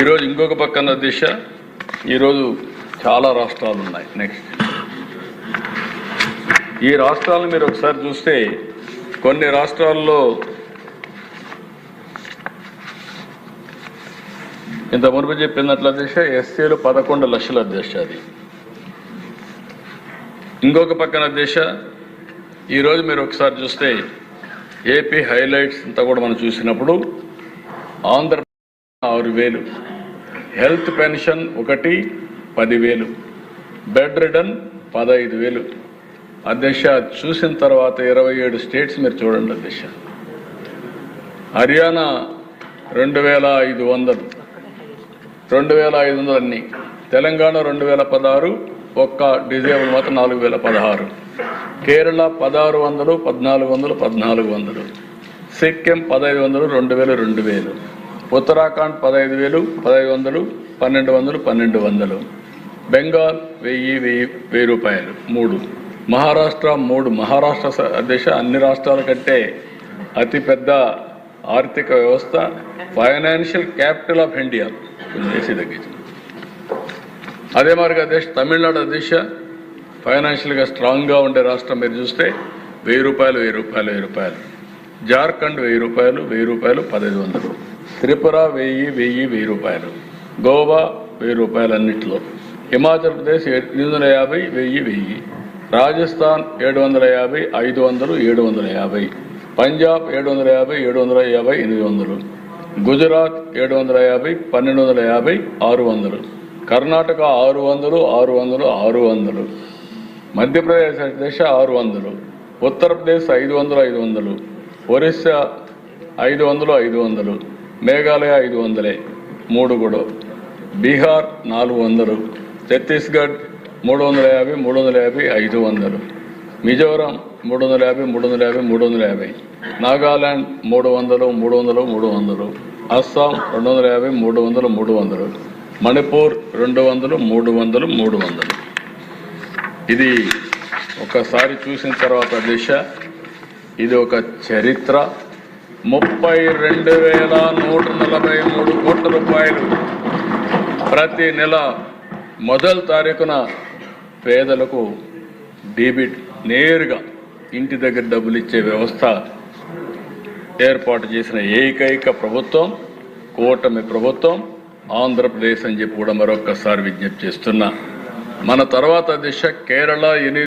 ఈరోజు ఇంకొక పక్కన దిశ. ఈరోజు చాలా రాష్ట్రాలు ఉన్నాయి నెక్స్ట్ ఈ రాష్ట్రాలను మీరు ఒకసారి చూస్తే కొన్ని రాష్ట్రాల్లో ఇంత మునుపు చెప్పినట్ల దిశ ఎస్సీలు పదకొండు లక్షల దిశ అది. ఇంకొక పక్కన దిశ ఈరోజు మీరు ఒకసారి చూస్తే ఏపీ హైలైట్స్ అంతా కూడా మనం చూసినప్పుడు ఆంధ్ర ఆరు వేలు. హెల్త్ పెన్షన్ ఒకటి పదివేలు. బెడ్ రిడన్ పదహైదు వేలు. అధ్యక్ష చూసిన తర్వాత ఇరవై ఏడు స్టేట్స్ మీరు చూడండి అధ్యక్ష. హర్యానా రెండు వేల ఐదు వందలు. రెండు వేల ఐదు వందలు అన్ని. తెలంగాణ రెండు వేల పదహారు ఒక్క డిజేబుల్ మాత్రం నాలుగు వేల పదహారు. కేరళ పదహారు వందలు పద్నాలుగు వందలు పద్నాలుగు వందలు. సిక్కిం పదహైదు వందలు రెండు వేలు రెండు వేలు. ఉత్తరాఖండ్ పదహైదు వేలు పదహైదు వందలు పన్నెండు వందలు పన్నెండు వందలు. బెంగాల్ వెయ్యి వెయ్యి వెయ్యి రూపాయలు. మూడు. మహారాష్ట్ర మూడు. మహారాష్ట్ర దేశ అన్ని రాష్ట్రాల కంటే అతిపెద్ద ఆర్థిక వ్యవస్థ ఫైనాన్షియల్ క్యాపిటల్ ఆఫ్ ఇండియా. దేశీ తగ్గించింది అదే మాదిరిగా దేశ తమిళనాడు దేశ ఫైనాన్షియల్గా స్ట్రాంగ్గా ఉండే రాష్ట్రం మీరు చూస్తే వెయ్యి రూపాయలు వెయ్యి రూపాయలు వెయ్యి రూపాయలు. జార్ఖండ్ వెయ్యి రూపాయలు వెయ్యి రూపాయలు పదహైదు వందలు. త్రిపుర వెయ్యి వెయ్యి వెయ్యి రూపాయలు. గోవా వెయ్యి రూపాయలు అన్నింటిలో హిమాచల్ ప్రదేశ్ ఎనిమిది వందల యాభై వెయ్యి వెయ్యి. రాజస్థాన్ ఏడు వందల యాభై ఐదు వందలు ఏడు వందల యాభై. పంజాబ్ ఏడు వందల యాభై ఏడు వందల యాభై ఎనిమిది వందలు. గుజరాత్ ఏడు వందల యాభై పన్నెండు వందల యాభై ఆరు వందలు. కర్ణాటక ఆరు వందలు ఆరు వందలు ఆరు వందలు. మధ్యప్రదేశ్ దేశ ఆరు వందలు. ఉత్తరప్రదేశ్ ఐదు వందలు ఐదు వందలు. ఒరిస్సా ఐదు వందలు ఐదు వందలు. మేఘాలయ ఐదు వందలే మూడు కూడా. బీహార్ నాలుగు వందలు ఛత్తీస్గఢ్ మూడు వందల యాభై మూడు వందల యాభై ఐదు వందలు. మిజోరాం మూడు వందల యాభై మూడు వందల యాభై మూడు వందల యాభై. నాగాలాండ్ మూడు వందలు మూడు వందలు మూడు వందలు. అస్సాం రెండు వందల యాభై మూడు వందలు మూడు వందలు. మణిపూర్ రెండు వందలు మూడు వందలు మూడు వందలు. ఇది ఒకసారి చూసిన తర్వాత దిశ. ఇది ఒక చరిత్ర. ముప్పై రెండు వేల నూట నలభై మూడు కోట్ల రూపాయలు ప్రతి నెల మొదటి తారీఖున పేదలకు డెబిట్ నేరుగా ఇంటి దగ్గర డబ్బులు ఇచ్చే వ్యవస్థ ఏర్పాటు చేసిన ఏకైక ప్రభుత్వం కూటమి ప్రభుత్వం ఆంధ్రప్రదేశ్ అని చెప్పి కూడా మరొక్కసారి విజ్ఞప్తి చేస్తున్నా. మన తర్వాత దిశ కేరళ ఎనిమిది